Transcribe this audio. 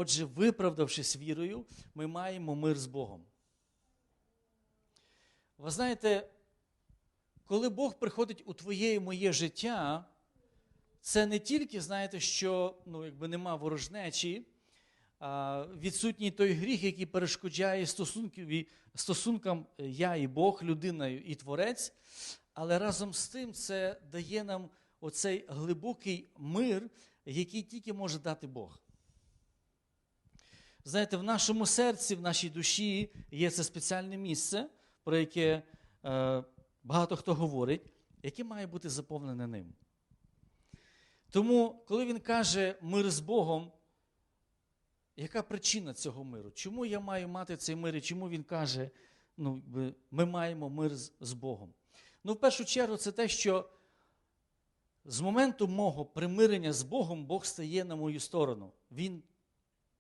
Отже, виправдавшись вірою, ми маємо мир з Богом. Ви знаєте, коли Бог приходить у твоє і моє життя, це не тільки, знаєте, що ну, якби нема ворожнечі, відсутній той гріх, який перешкоджає стосункам е, я і Бог, людиною і Творець, але разом з тим це дає нам оцей глибокий мир, який тільки може дати Бог. Знаєте, в нашому серці, в нашій душі є це спеціальне місце, про яке е, багато хто говорить, яке має бути заповнене ним. Тому, коли він каже мир з Богом, яка причина цього миру? Чому я маю мати цей мир і чому він каже, ну, ми маємо мир з, Богом? Ну, в першу чергу, це те, що з моменту мого примирення з Богом Бог стає на мою сторону. Він